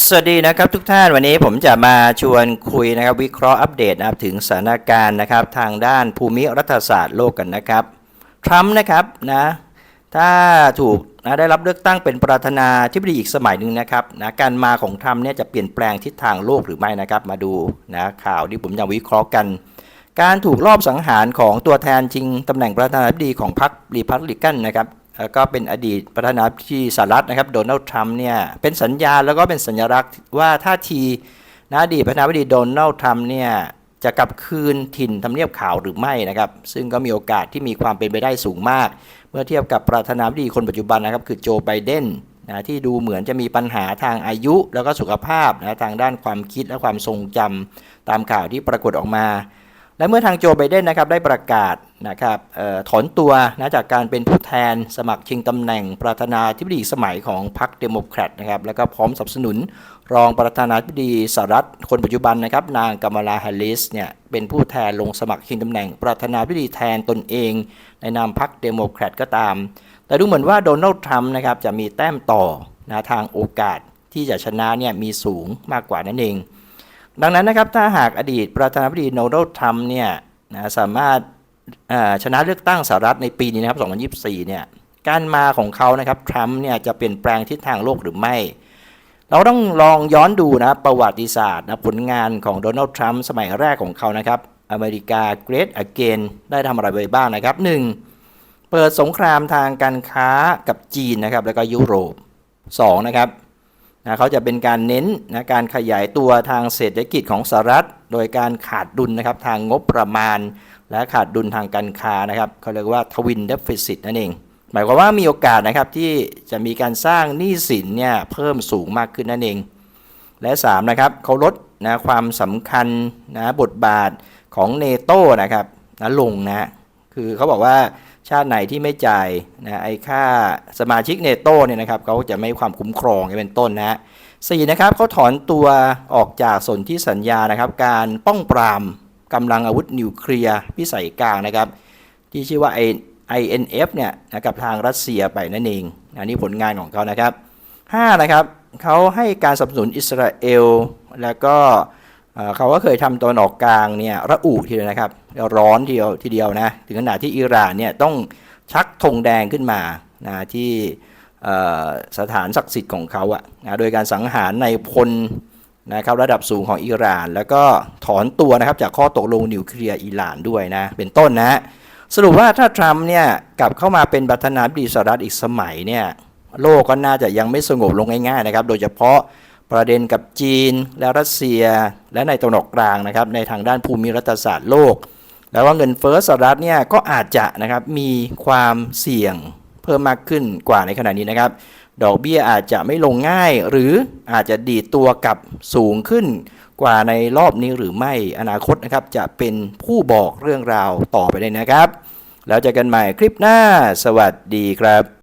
สวัสดีนะครับทุกท่านวันนี้ผมจะมาชวนคุยนะครับวิเคราะห์อัปเดตนะครับถึงสถานการณ์นะครับทางด้านภูมิรัฐศาสตร์โลกกันนะครับทรัมป์นะครับนะถ้าถูกนะได้รับเลือกตั้งเป็นประธานาธิบดีอีกสมัยหนึ่งนะครับนะการมาของทรัมป์เนี่ยจะเปลี่ยนแปลงทิศทางโลกหรือไม่นะครับมาดูนะข่าวที่ผมจะวิเคราะห์กัน การถูกลอบสังหารของตัวแทนจริงตำแหน่งประธานาธิบดีของพรรครีพับลิกันนะครับ ก็เป็นอดีตประธานาธิบดีสหรัฐนะครับโดนัลด์ทรัมป์เนี่ยเป็นสัญญาแล้วก็เป็นสัญลักษณ์ว่าท่าทีนะอดีตประธานาธิบดีโดนัลด์ทรัมป์เนี่ยจะกลับคืนถิ่นทำเนียบขาวหรือไม่นะครับ ซึ่งก็มีโอกาสที่มีความเป็นไปได้สูงมาก เมื่อเทียบกับประธานาธิบดีคนปัจจุบันนะครับ คือโจไบเดนนะที่ดูเหมือนจะมีปัญหาทางอายุ แล้วก็สุขภาพนะทางด้านความคิดและความทรงจำตามข่าวที่ปรากฏออกมา และเมื่อทางโจไบเดนนะครับได้ประกาศนะครับออถอนตัวนะจากการเป็นผู้แทนสมัครชิงตำแหน่งประธานาธิบดีสมัยของพรรคเดโมแครตนะครับแล้วก็พร้อมสนับสนุนรองประธานาธิบดีสหรัฐคนปัจจุบันนะครับนางกัมาลาแฮร์ริสเนี่ยเป็นผู้แทนลงสมัครชิงตำแหน่งประธานาธิบดีแทนตนเอง ในนามพรรคเดโมแครตก็ตาม แต่ดูเหมือนว่าโดนัลด์ทรัมป์นะครับจะมีแต้มต่อนะทางโอกาสที่จะชนะเนี่ยมีสูงมากกว่านั่นเอง ดังนั้นนะครับถ้าหากอดีตประธานาธิบดีโดนัลด์ทรัมป์เนี่ยนะสามารถชนะเลือกตั้งสหรัฐในปีนี้นะครับ 2024 เนี่ย การมาของเขานะครับทรัมป์เนี่ยจะเปลี่ยนแปลงทิศทางโลกหรือไม่ เราต้องลองย้อนดูนะประวัติศาสตร์นะผลงานของโดนัลด์ทรัมป์สมัยแรกของเขานะครับ อเมริกา Great Again ได้ทำอะไรไปบ้างนะครับ 1. เปิดสงครามทางการค้ากับจีนนะครับ แล้วก็ยุโรป 2. นะครับ นะเขาจะเป็นการเน้นนะการขยายตัวทางเศรษฐกิจของสหรัฐ โดยการขาดดุลนะครับทางงบประมาณ และขาดดุลทางการค้านะครับเขาเรียกว่าทวินเดฟ i ซิตนั่นเอง หมายความว่ามีโอกาสนะครับที่จะมีการสร้างหนี้สินเนี่ยเพิ่มสูงมากขึ้นนั่นเอง และ3นะครับเขาลดนะความสำคัญนะบทบาทของเนโตนะครับนะลงนะคือเขาบอกว่า ชาติไหนที่ไม่จ่ายนะไอ้ค่าสมาชิกเนโตเนี่ยนะครับเขาจะไม่ความคุ้มครองเป็นต้นนะสี่นะครับเขาถอนตัวออกจากสนธิสัญญานะครับ การป้องปรามกำลังอาวุธนิวเคลียร์พิสัยกลางนะครับ ที่ชื่อว่า INF เนี่ยนะกับทางรัสเซียไปนั่นเองอันนี้ผลงานของเขานะครับ5นะครับเขาให้การสนับสนุนอิสราเอล แล้วก็ เขาก็เคยทำตอนออกกลางเนี่ยระอุทีเดียวนะครับร้อนทีเดียวทีเดียวนะถึงขนาดที่อิหร่านเนี่ยต้องชักธงแดงขึ้นมานะที่สถานศักดิ์สิทธิ์ของเขาอะนะโดยการสังหารในพลนะครับระดับสูงของอิหร่าน แล้วก็ถอนตัวนะครับจากข้อตกลงนิวเคลียร์อิหร่านด้วยนะเป็นต้นนะสรุปว่าถ้าทรัมป์เนี่ยกลับเข้ามาเป็นประธานาธิบดีสหรัฐอีกสมัยเนี่ยโลกก็น่าจะยังไม่สงบลงง่ายๆนะครับ โดยเฉพาะ ประเด็นกับจีน และรัสเซีย และในตะวันออกกลางนะครับในทางด้านภูมิรัฐศาสตร์โลก แล้วว่าเงินเฟ้อสหรัฐเนี่ยก็อาจจะนะครับมีความเสี่ยงเพิ่มมากขึ้นกว่าในขณะนี้นะครับ ดอกเบี้ยอาจจะไม่ลงง่าย หรืออาจจะดีดตัวกลับสูงขึ้นกว่าในรอบนี้หรือไม่อนาคตนะครับจะเป็นผู้บอกเรื่องราวต่อไปเลยนะครับ แล้วเจอกันใหม่คลิปหน้า สวัสดีครับ